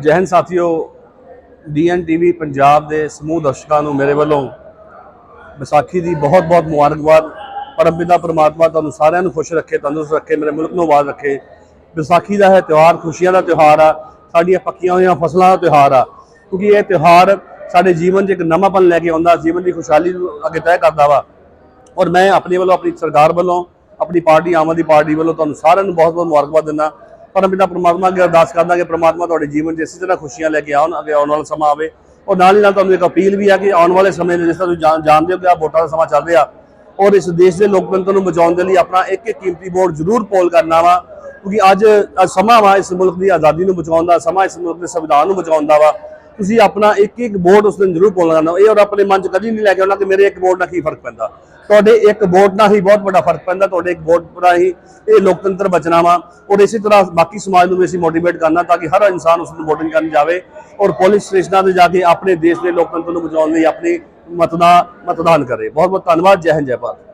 ਜੈ ਸਾਥੀਓ DN TV Punjab ਦੇ ਸਮੂਹ ਦਰਸ਼ਕਾਂ ਨੂੰ ਮੇਰੇ ਵੱਲੋਂ ਵਿਸਾਖੀ ਦੀ ਬਹੁਤ-ਬਹੁਤ ਮੁਬਾਰਕਬਾਦ। ਪਰਮਪਿਤਾ ਪ੍ਰਮਾਤਮਾ ਤੁਹਾਨੂੰ ਸਾਰਿਆਂ ਨੂੰ ਖੁਸ਼ ਰੱਖੇ, ਤੰਦਰੁਸਤ ਰੱਖੇ, ਮੇਰੇ ਮੁਲਕ ਨੂੰ ਆਬਾਦ ਰੱਖੇ। ਵਿਸਾਖੀ ਦਾ ਹੈ ਤਿਉਹਾਰ ਖੁਸ਼ੀਆਂ ਦਾ ਤਿਉਹਾਰ ਆ, ਸਾਡੀਆਂ ਪੱਕੀਆਂ ਹੋਈਆਂ ਫਸਲਾਂ ਦਾ ਤਿਉਹਾਰ ਆ। ਕਿਉਂਕਿ ਇਹ ਤਿਉਹਾਰ ਸਾਡੇ ਜੀਵਨ 'ਚ ਇੱਕ ਨਵਾਂਪਨ ਲੈ ਕੇ ਆਉਂਦਾ, ਜੀਵਨ ਦੀ ਖੁਸ਼ਹਾਲੀ ਨੂੰ ਅੱਗੇ ਤੈਅ ਕਰਦਾ ਵਾ। ਔਰ ਮੈਂ ਆਪਣੇ ਵੱਲੋਂ, ਆਪਣੀ ਸਰਕਾਰ ਵੱਲੋਂ, ਆਪਣੀ ਪਾਰਟੀ, ਆਮ ਆਦਮੀ ਪਾਰਟੀ ਵੱਲੋਂ ਤੁਹਾਨੂੰ ਸਾਰਿਆਂ ਨੂੰ ਬਹੁਤ ਬਹੁਤ ਮੁਬਾਰਕਬਾਦ ਦਿੰਦਾ। ਪਰਮਪਿਤਾ ਪਰਮਾਤਮਾ ਅੱਗੇ ਅਰਦਾਸ ਕਰਦਾ ਕਿ ਪਰਮਾਤਮਾ ਤੁਹਾਡੇ ਜੀਵਨ 'ਚ ਇਸੇ ਤਰ੍ਹਾਂ ਖੁਸ਼ੀਆਂ ਲੈ ਕੇ ਆਉਣ, ਅੱਗੇ ਆਉਣ ਵਾਲਾ ਸਮਾਂ ਆਵੇ। ਔਰ ਨਾਲ ਹੀ ਨਾਲ ਤੁਹਾਨੂੰ ਇੱਕ ਅਪੀਲ ਵੀ ਆ ਕਿ ਆਉਣ ਵਾਲੇ ਸਮੇਂ ਦੇ ਜਿਸ ਤਰ੍ਹਾਂ ਤੁਸੀਂ ਜਾਣ- ਜਾਣਦੇ ਹੋ ਕਿ ਆ ਵੋਟਾਂ ਦਾ ਸਮਾਂ ਚੱਲ ਰਿਹਾ। ਔਰ ਇਸ ਦੇਸ਼ ਦੇ ਲੋਕਤੰਤਰ ਨੂੰ ਬਚਾਉਣ ਦੇ ਲਈ ਆਪਣਾ ਇੱਕ ਇੱਕ ਕੀਮਤੀ ਵੋਟ ਜ਼ਰੂਰ ਪੋਲ ਕਰਨਾ ਵਾ, ਕਿਉਂਕਿ ਅੱਜ ਸਮਾਂ ਵਾ ਇਸ ਮੁਲਕ ਦੀ ਆਜ਼ਾਦੀ ਨੂੰ ਬਚਾਉਣ ਦਾ, ਸਮਾਂ ਇਸ ਮੁਲਕ ਦੇ ਸੰਵਿਧਾਨ ਨੂੰ ਬਚਾਉਣ ਦਾ ਵਾ। ਤੁਸੀਂ ਆਪਣਾ ਇੱਕ ਇੱਕ ਵੋਟ ਉਸ ਦਿਨ ਜ਼ਰੂਰ ਪੋਲ ਕਰਨਾ ਇਹ ਔਰ ਆਪਣੇ ਮਨ 'ਚ ਕਦੀ ਨਹੀਂ ਲੈ ਕੇ ਆਉਣਾ ਕਿ ਮੇਰੇ ਇੱਕ ਵੋਟ ਨਾਲ ਕੀ ਫ਼ਰਕ ਪੈਂਦਾ। ਤੁਹਾਡੇ ਇੱਕ ਵੋਟ ਨਾਲ ਹੀ ਬਹੁਤ ਵੱਡਾ ਫ਼ਰਕ ਪੈਂਦਾ, ਤੁਹਾਡੇ ਇੱਕ ਵੋਟ ਨਾਲ ਹੀ ਇਹ ਲੋਕਤੰਤਰ ਬਚਣਾ ਵਾ। ਔਰ ਇਸੇ ਤਰ੍ਹਾਂ ਬਾਕੀ ਸਮਾਜ ਨੂੰ ਵੀ ਅਸੀਂ ਮੋਟੀਵੇਟ ਕਰਨਾ ਤਾਂ ਕਿ ਹਰ ਇਨਸਾਨ ਉਸ ਨੂੰ ਵੋਟਿੰਗ ਕਰਨ ਜਾਵੇ ਔਰ ਪੁਲਿਸ ਸਟੇਸ਼ਨਾਂ ਤੇ ਜਾ ਕੇ ਆਪਣੇ ਦੇਸ਼ ਦੇ ਲੋਕਤੰਤਰ ਨੂੰ ਬਚਾਉਣ ਲਈ ਆਪਣੀ ਮਤਦਾ ਮਤਦਾਨ ਕਰੇ। ਬਹੁਤ ਬਹੁਤ ਧੰਨਵਾਦ, ਜੈ ਹਿੰਦ, ਜੈ ਭਾਰਤ।